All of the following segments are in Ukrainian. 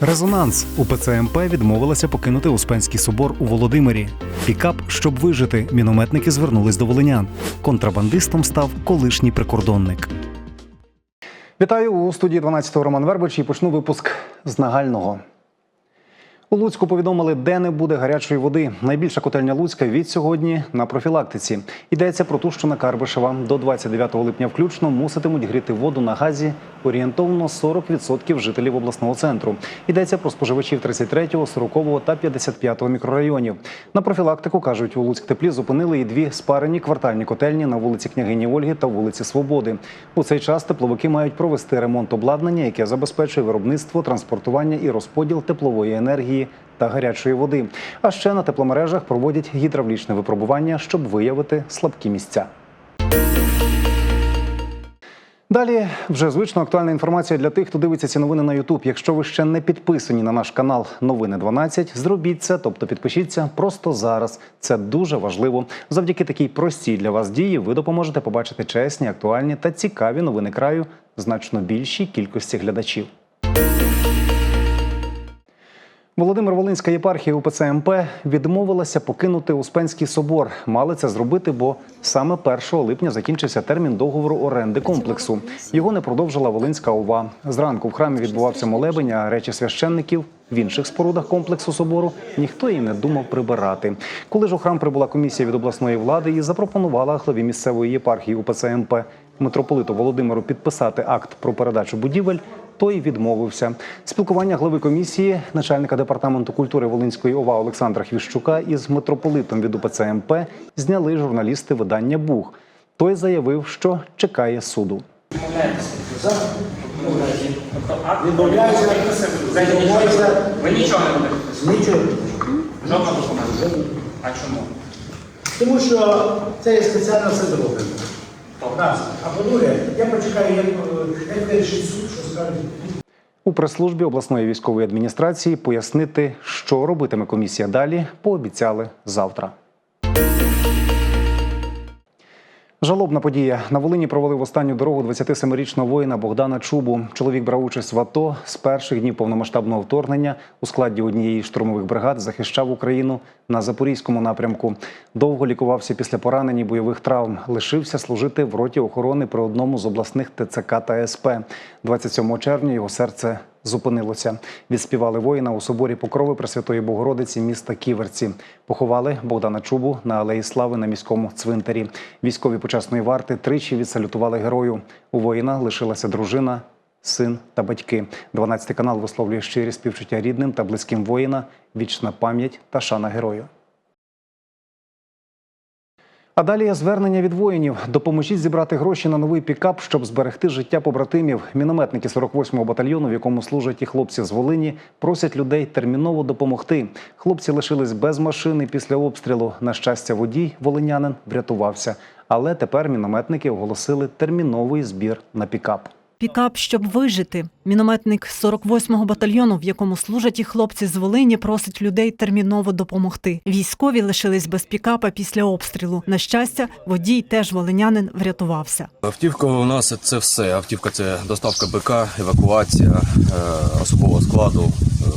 Резонанс УПЦ МП відмовилася покинути Успенський собор у Володимирі. Пікап, щоб вижити, мінометники звернулись до волинян. Контрабандистом став колишній прикордонник. Вітаю у студії 12-го Роман Вербич і почну випуск з нагального. У Луцьку повідомили, де не буде гарячої води. Найбільша котельня Луцька від сьогодні на профілактиці. Йдеться про ту, що на Карбишева до 29 липня включно муситимуть гріти воду на газі орієнтовно 40% жителів обласного центру. Йдеться про споживачів 33, 40 та 55 мікрорайонів. На профілактику кажуть, у Луцьк теплі зупинили і дві спарені квартальні котельні на вулиці Княгині Ольги та вулиці Свободи. У цей час тепловики мають провести ремонт обладнання, яке забезпечує виробництво, транспортування і розподіл теплової енергії та гарячої води. А ще на тепломережах проводять гідравлічне випробування, щоб виявити слабкі місця. Далі вже звично актуальна інформація для тих, хто дивиться ці новини на Ютуб. Якщо ви ще не підписані на наш канал Новини 12, зробіть це, тобто підпишіться просто зараз. Це дуже важливо. Завдяки такій простій для вас дії ви допоможете побачити чесні, актуальні та цікаві новини краю значно більшій кількості глядачів. Володимир Волинська єпархія УПЦ МП відмовилася покинути Успенський собор. Мали це зробити, бо саме 1 липня закінчився термін договору оренди комплексу. Його не продовжила Волинська ОВА. Зранку в храмі відбувався молебень, а речі священників в інших спорудах комплексу собору ніхто і не думав прибирати. Коли ж у храм прибула комісія від обласної влади і запропонувала главі місцевої єпархії УПЦ МП митрополиту Володимиру підписати акт про передачу будівель, той відмовився. Спілкування глави комісії, начальника департаменту культури Волинської ОВА Олександра Хвіщука із митрополитом від УПЦ МП зняли журналісти видання Буг. Той заявив, що чекає суду. Ви нічого не будете нічого. Жодного документу. А чому? Тому що це є спеціально все зроблено. Раз. А я почекаю, як, е, як суд, що скажуть. У прес-службі обласної військової адміністрації пояснити, що робитиме комісія далі, пообіцяли завтра. Жалобна подія на Волині провалив останню дорогу 27-річного воїна Богдана Чубу. Чоловік брав участь в АТО з перших днів повномасштабного вторгнення у складі однієї штурмових бригад захищав Україну на запорізькому напрямку. Довго лікувався після поранень і бойових травм. Лишився служити в роті охорони при одному з обласних ТЦК та СП. 27 червня його серце зупинилося. Відспівали воїна у соборі Покрови Пресвятої Богородиці міста Ківерці. Поховали Богдана Чубу на Алеї Слави на міському цвинтарі. Військові почесної варти тричі відсалютували герою. У воїна лишилася дружина, син та батьки. 12 канал висловлює щирі співчуття рідним та близьким воїна, вічна пам'ять та шана герою. А далі звернення від воїнів. Допоможіть зібрати гроші на новий пікап, щоб зберегти життя побратимів. Мінометники 48-го батальйону, в якому служать і хлопці з Волині, просять людей терміново допомогти. Хлопці лишились без машини після обстрілу. На щастя, водій волинянин врятувався. Але тепер мінометники оголосили терміновий збір на пікап. Пікап, щоб вижити. Мінометник 48-го батальйону, в якому служать і хлопці з Волині, просить людей терміново допомогти. Військові лишились без пікапа після обстрілу. На щастя, водій теж волинянин врятувався. Автівка у нас це все. Автівка це доставка БК, евакуація е, особового складу. Е,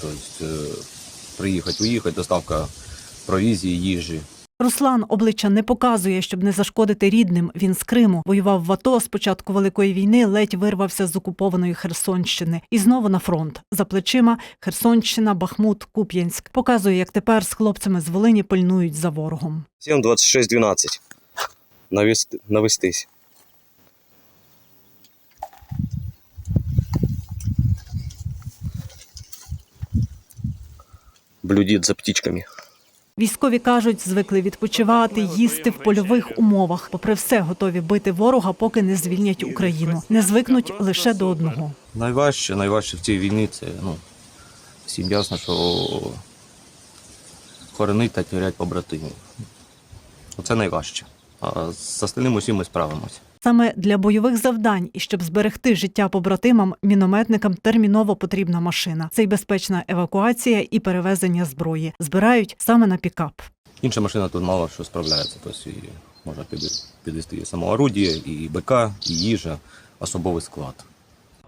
тобто, е, приїхати, уїхати, доставка провізії, їжі. Руслан обличчя не показує, щоб не зашкодити рідним. Він з Криму воював в АТО з початку великої війни, ледь вирвався з окупованої Херсонщини і знову на фронт. За плечима Херсонщина, Бахмут, Куп'янськ. Показує, як тепер з хлопцями з Волині пильнують за ворогом. 7, 26, 12. Навести, навестись. Блюдит за птичками. Військові кажуть, звикли відпочивати, їсти в польових умовах. Попри все, готові бити ворога, поки не звільнять Україну. Не звикнуть лише до одного. Найважче, найважче в цій війні це ну, всім ясно, що хоронить та тірять побратимів. Це найважче. А з остальним усім ми справимося. Саме для бойових завдань і щоб зберегти життя побратимам, мінометникам терміново потрібна машина. Це й безпечна евакуація і перевезення зброї. Збирають саме на пікап. Інша машина тут мало що справляється. Тобто можна підвести і самоорудіє, і БК, і їжа, особовий склад.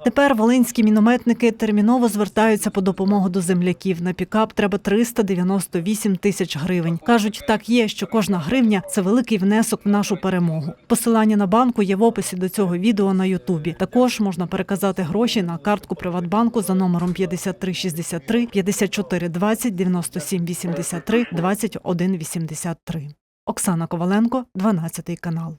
Тепер волинські мінометники терміново звертаються по допомогу до земляків. На пікап треба 398 тисяч гривень. кажуть, так є, що кожна гривня це великий внесок в нашу перемогу. Посилання на банку є в описі до цього відео на Ютубі. Також можна переказати гроші на картку Приватбанку за номером 5363 5420 97 83 21 83. Оксана Коваленко, 12 канал.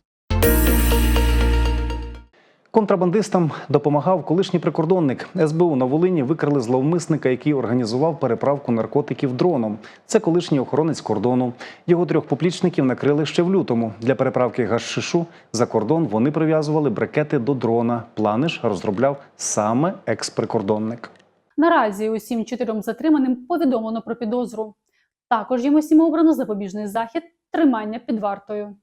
Контрабандистам допомагав колишній прикордонник. СБУ на Волині викрили зловмисника, який організував переправку наркотиків дроном. Це колишній охоронець кордону. Його трьох поплічників накрили ще в лютому. Для переправки гашишу за кордон вони прив'язували брикети до дрона. Плани ж розробляв саме екс-прикордонник. Наразі усім чотирьом затриманим повідомлено про підозру. Також їм усім обрано запобіжний захід тримання під вартою.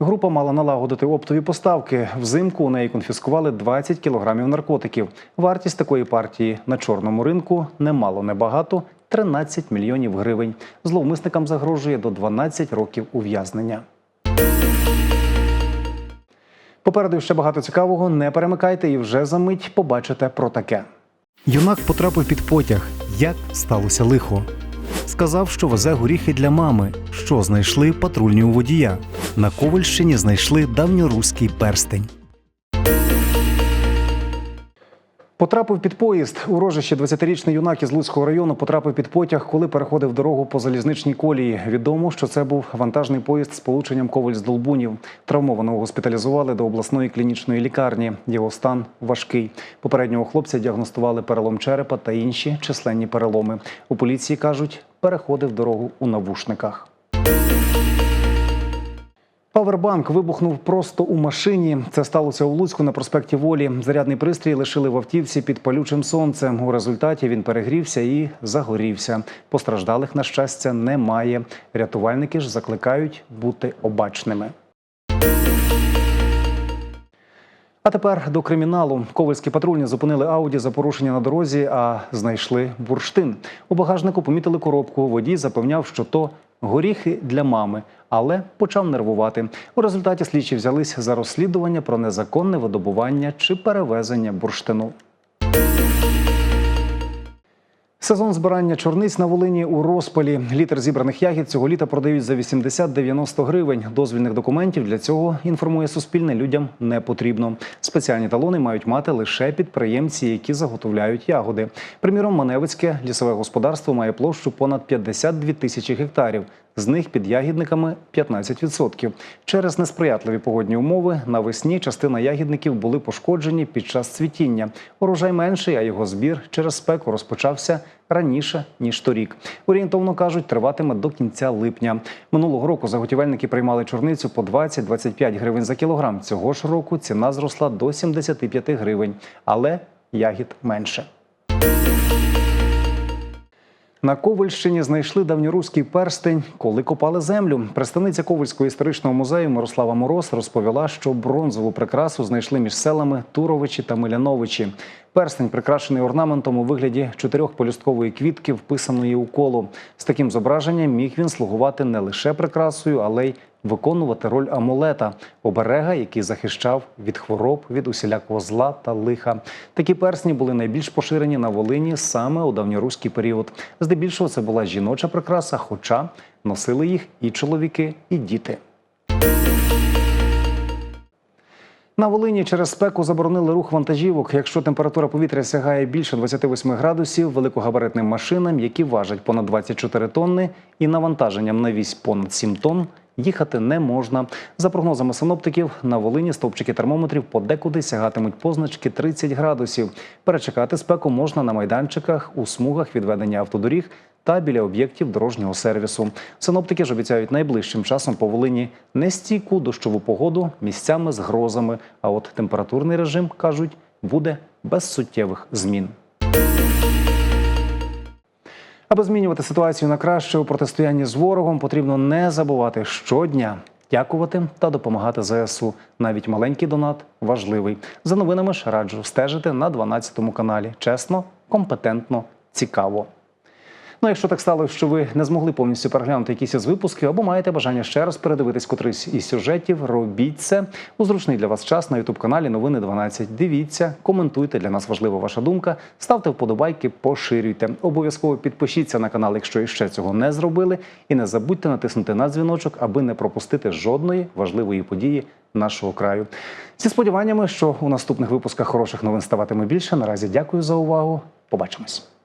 Група мала налагодити оптові поставки. Взимку у неї конфіскували 20 кілограмів наркотиків. Вартість такої партії на чорному ринку немало небагато 13 мільйонів гривень. Зловмисникам загрожує до 12 років ув'язнення. Попереду ще багато цікавого. Не перемикайте і вже за мить побачите про таке. Юнак потрапив під потяг. Як сталося лихо? Сказав, що везе горіхи для мами, що знайшли патрульні у водія. На Ковальщині знайшли давньоруський перстень. Потрапив під поїзд. У рожище 20-річний юнак із Луцького району потрапив під потяг, коли переходив дорогу по залізничній колії. Відомо, що це був вантажний поїзд з полученням коваль з Долбунів. Травмованого госпіталізували до обласної клінічної лікарні. Його стан важкий. Попереднього хлопця діагностували перелом черепа та інші численні переломи. У поліції кажуть, переходив дорогу у навушниках. Павербанк вибухнув просто у машині. Це сталося у Луцьку на проспекті Волі. Зарядний пристрій лишили в автівці під палючим сонцем. У результаті він перегрівся і загорівся. Постраждалих, на щастя, немає. Рятувальники ж закликають бути обачними. А тепер до криміналу. Ковальські патрульні зупинили Ауді за порушення на дорозі, а знайшли бурштин. У багажнику помітили коробку. Водій запевняв, що то горіхи для мами, але почав нервувати. У результаті слідчі взялись за розслідування про незаконне видобування чи перевезення бурштину. Сезон збирання чорниць на Волині у розпалі. Літр зібраних ягід цього літа продають за 80-90 гривень. Дозвільних документів для цього інформує Суспільне. Людям не потрібно. Спеціальні талони мають мати лише підприємці, які заготовляють ягоди. Приміром, Маневицьке лісове господарство має площу понад 52 тисячі гектарів. З них під ягідниками 15%. Через несприятливі погодні умови навесні частина ягідників були пошкоджені під час цвітіння. Урожай менший, а його збір через спеку розпочався раніше ніж торік. Орієнтовно кажуть, триватиме до кінця липня. Минулого року заготівельники приймали чорницю по 20-25 гривень за кілограм. Цього ж року ціна зросла до 75 гривень, але ягід менше. На Ковальщині знайшли давньоруський перстень, коли копали землю. Представниця Ковальського історичного музею Мирослава Мороз розповіла, що бронзову прикрасу знайшли між селами Туровичі та Миляновичі. Перстень прикрашений орнаментом у вигляді чотирьохполюсткової квітки, вписаної у коло. З таким зображенням міг він слугувати не лише прикрасою, але й виконувати роль амулета, оберега, який захищав від хвороб, від усілякого зла та лиха. Такі персні були найбільш поширені на Волині саме у давньоруський період. Здебільшого це була жіноча прикраса, хоча носили їх і чоловіки, і діти. На Волині через спеку заборонили рух вантажівок. Якщо температура повітря сягає більше 28 градусів, великогабаритним машинам, які важать понад 24 тонни, і навантаженням на вісь понад 7 тонн, їхати не можна. За прогнозами синоптиків, на Волині стовпчики термометрів подекуди сягатимуть позначки 30 градусів. Перечекати спеку можна на майданчиках, у смугах відведення автодоріг та біля об'єктів дорожнього сервісу. Синоптики ж обіцяють найближчим часом по Волині нестійку дощову погоду місцями з грозами. А от температурний режим кажуть буде без суттєвих змін. Аби змінювати ситуацію на краще у протистоянні з ворогом, потрібно не забувати щодня дякувати та допомагати ЗСУ. Навіть маленький донат важливий. За новинами ж раджу стежити на 12 каналі. Чесно, компетентно, цікаво. Ну, якщо так сталося, що ви не змогли повністю переглянути якісь із випусків, або маєте бажання ще раз передивитись котрийсь із сюжетів, робіть це у зручний для вас час на ютуб каналі Новини 12. Дивіться, коментуйте. Для нас важлива ваша думка. Ставте вподобайки, поширюйте. Обов'язково підпишіться на канал, якщо іще цього не зробили. І не забудьте натиснути на дзвіночок, аби не пропустити жодної важливої події нашого краю. Зі сподіваннями, що у наступних випусках хороших новин ставатиме більше. Наразі дякую за увагу. Побачимось.